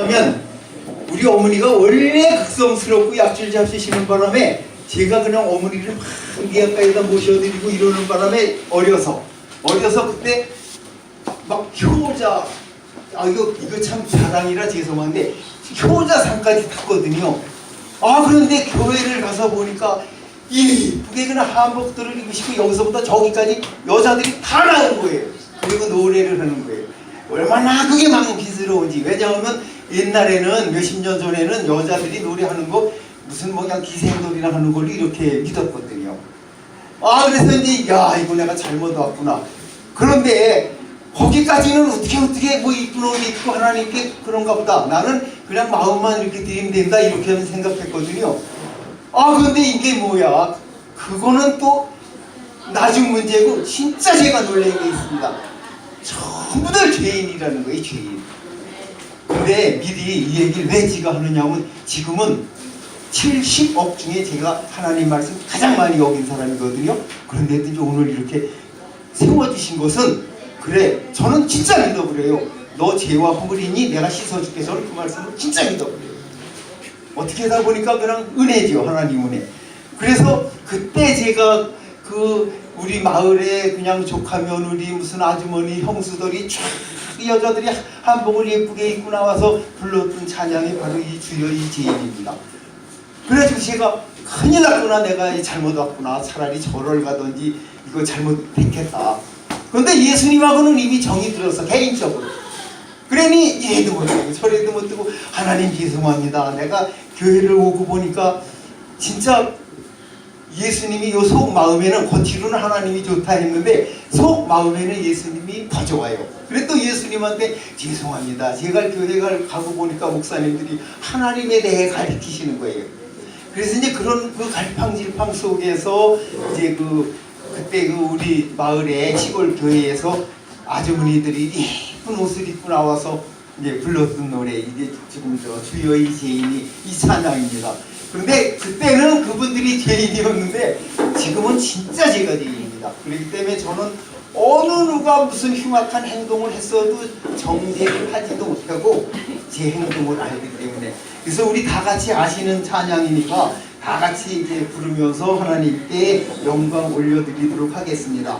하면 우리 어머니가 원래 극성스럽고 약줄 잡수시는 바람에 제가 그냥 어머니를 막 가까이다 모셔드리고 이러는 바람에 어려서 어려서 그때 막 효자 아 이거 이거 참 자랑이라 죄송한데 효자상까지 탔거든요. 아 그런데 교회를 가서 보니까 이쁘게 그냥 한복들을 입으시고 여기서부터 저기까지 여자들이 다 나온 거예요. 그리고 노래를 하는 거예요. 얼마나 그게 망기스러운지 왜냐하면 옛날에는 몇십 년 전에는 여자들이 노래하는 거 무슨 뭐 그냥 기생놀이나 하는 걸로 이렇게 믿었거든요. 아 그래서 이제 야 이거 내가 잘못 왔구나. 그런데 거기까지는 어떻게 어떻게 뭐 이쁜 옷 입고 하나님께 그런가 보다. 나는 그냥 마음만 이렇게 드리면 된다 이렇게 생각했거든요. 아 그런데 이게 뭐야? 그거는 또 나중 문제고 진짜 제가 놀란 게 있습니다. 전부 다 죄인이라는 거예요, 죄인. 근데 미리 이 얘기를 왜 지가 하느냐면 지금은 70억 중에 제가 하나님 말씀 가장 많이 여긴 사람이거든요. 그런데도 이제 오늘 이렇게 세워주신 것은 그래 저는 진짜 믿어버려요. 너 죄와 허물이니 내가 씻어줄게. 저는 그 말씀을 진짜 믿어버려요. 어떻게 하다 보니까 그냥 은혜죠 하나님 은혜. 그래서 그때 제가 그 우리 마을에 그냥 조카 며느리 무슨 아주머니 형수들이 쫙 이 여자들이 한복을 예쁘게 입고 나와서 불렀던 찬양이 바로 이 주여 이 제일입니다. 그래가지고 제가 큰일 났구나 내가 잘못 왔구나 차라리 절을 가든지 이거 잘못 택했다. 그런데 예수님하고는 이미 정이 들어서 개인적으로 그러니 이래도 못 뜨고 저래도 못 뜨고 하나님 죄송합니다. 내가 교회를 오고 보니까 진짜 예수님이 요 속 마음에는 겉으로는 하나님이 좋다 했는데 속 마음에는 예수님이 더 좋아요. 그래 또 예수님한테 죄송합니다. 제가 교회를 가고 보니까 목사님들이 하나님에 대해 가르치시는 거예요. 그래서 이제 그런 그 갈팡질팡 속에서 이제 그 그때 그 우리 마을의 시골 교회에서 아주머니들이 예쁜 옷을 입고 나와서 이제 불렀던 노래 이게 지금 저 주여의 죄인이 이 찬양입니다. 그런데 그때는 그분들이 죄인이었는데 지금은 진짜 제가 죄인입니다. 그렇기 때문에 저는 어느 누가 무슨 흉악한 행동을 했어도 정죄를 하지도 못하고 제 행동을 알기 때문에 그래서 우리 다 같이 아시는 찬양이니까 다 같이 이제 부르면서 하나님께 영광 올려드리도록 하겠습니다.